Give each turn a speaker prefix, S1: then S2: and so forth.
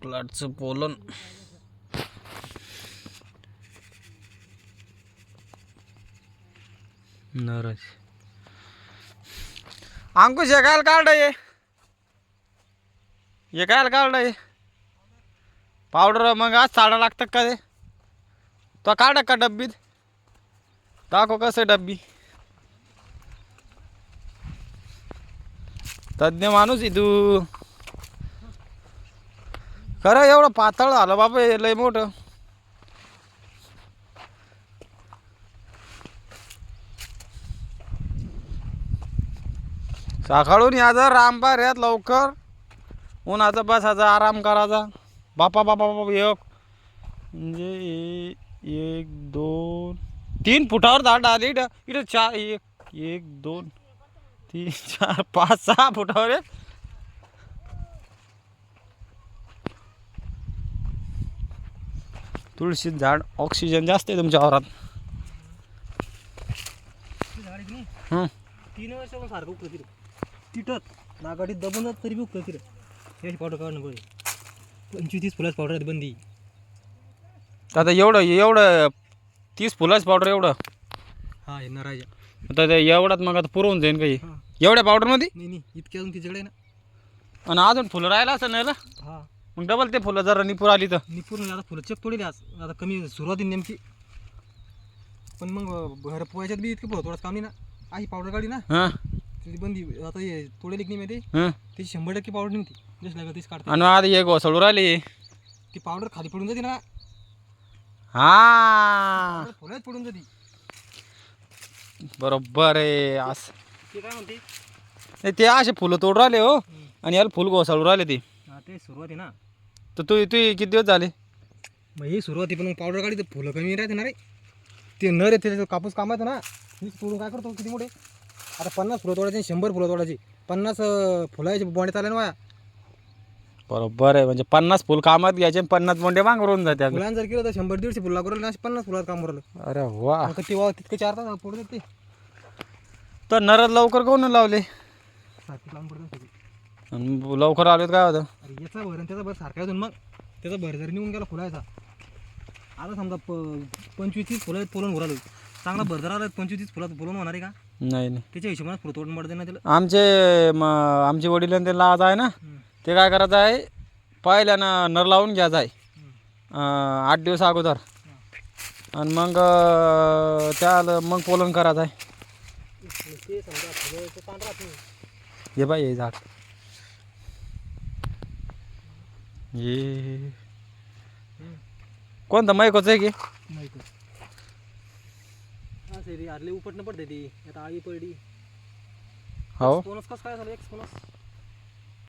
S1: प्लॉटचं pollen. नाराज. अंकुश हे काय काढ ये हे काय काढ पावडर मग आज साडा लागतात का ते? तो काढ का डब्बीत? टाको कसं डब्बी. तज्ञ माणूस आहे तू. खरं एवढं पातळ झालं बाबा हे लय मोठं. सकाळून याचा रामबार यात लवकर. उन्हाचा बसायचा आराम करायचा बापा बापा बापा एक. म्हणजे एक दोन तीन फुटावर झाड आली इथं. इथं चार एक एक दोन तीन चार पाच सहा फुटावर आहे. तुळशी झाड ऑक्सिजन जास्त आहे तुमच्या वावरात.
S2: ती झाड आहे की नाही?
S1: हं.
S2: तीन वर्ष पण सारखं उकळत नागाडीत जात तरी बी उकळत पावडर काढणं बरं पंचवीस तीस फुलाच पावडर आहेत बंदी.
S1: आता एवढं एवढं तीस फुलाच पावडर एवढं?
S2: हा हे नराजा.
S1: आता ते एवढ्यात मग आता पुरवून जाईन काही.
S2: हा.
S1: एवढ्या पावडरमध्ये
S2: नाही नाही इतके अजून तिच्याकडे आहे ना.
S1: आणि अजून फुलं राहिला असं नाही
S2: हा.
S1: मग डबल ते फुलं जरा निपूर आली तर.
S2: निपूर्ण आता फुलं चेक तोडली आज. आता कमी सुरुवाती नेमकी. पण मग घर पोहायच्यात बी इतके फुलं थोडंच काम नाही ना. आई पावडर काढली ना.
S1: हां.
S2: त्याची बंदी आता हे तोडेली की नाही माहिती.
S1: हां.
S2: त्याची शंभर टक्के पावडर नव्हती जस लागत तीच काढते
S1: आणि आता एक घोसळू राहिली.
S2: ती पावडर खाली पडून जाते ना.
S1: हा.
S2: फुलच पडून जाते.
S1: बरोबर आहे असं
S2: ते काय म्हणते?
S1: नाही ते असे फुलं तोड राहिले हो. आणि याला फुल घोसाळू राहिले ते.
S2: हा ते सुरुवात आहे ना.
S1: तर तू तू किती दिवस झाले?
S2: मग ही सुरुवाती पण मग पावडर काढली तर फुलं कमी राहते ना रे. ते नर येते त्याचं कापूस कामायचं ना. मी तोडून काय करतो किती मोठे? आता पन्नास फुलं तोडायची शंभर फुलं तोडायची. पन्नास अं, फुलाचे बोंडे चालेल ना वाया
S1: बरोबर आहे म्हणजे पन्नास फुल कामात घ्यायचे आणि पन्नास मोंडे मागवरून जाते अगं.
S2: फुलांना जर केलं तर शंभर दीडशे फुला करून असे पन्नास फुलात काम करलं
S1: अरे वा.
S2: मग तेव्हा तितके चार तास पडत ते
S1: तर नरद लवकर कोण लावले?
S2: लांब.
S1: आणि लवकर आले काय होतं?
S2: अरे याचा भर आणि त्याचा भर सारखा अजून मग त्याचा भर जर निघून गेला फुलायचा. आता समजा प पंचवीस तीस फुलं पोलून उरालो चांगला भर जर आला पंचवीस तीस फुलात पोलून होणार आहे का?
S1: नाही नाही.
S2: त्याच्या हिशोबाने फुलं तोडून पडते ना त्याला.
S1: आमचे म आमचे वडील आणि ते लावायचं आहे ना. ते काय करायचं आहे पहिल्यानं नर लावून घ्यायचं आहे. अं, आठ दिवस अगोदर. आणि मग अं, त्याला मग पोलन करायचं आहे.
S2: ते समजा फुलं ते पांढरा राहत नाही.
S1: हे बाई हे झाड. ये. कोणतं मैकोच आहे की?
S2: नाही तर असं रे आरले उपटणं पडते ती. आता आळी पडली.
S1: हो.
S2: बोनस कसं काय झालं? एक बोनस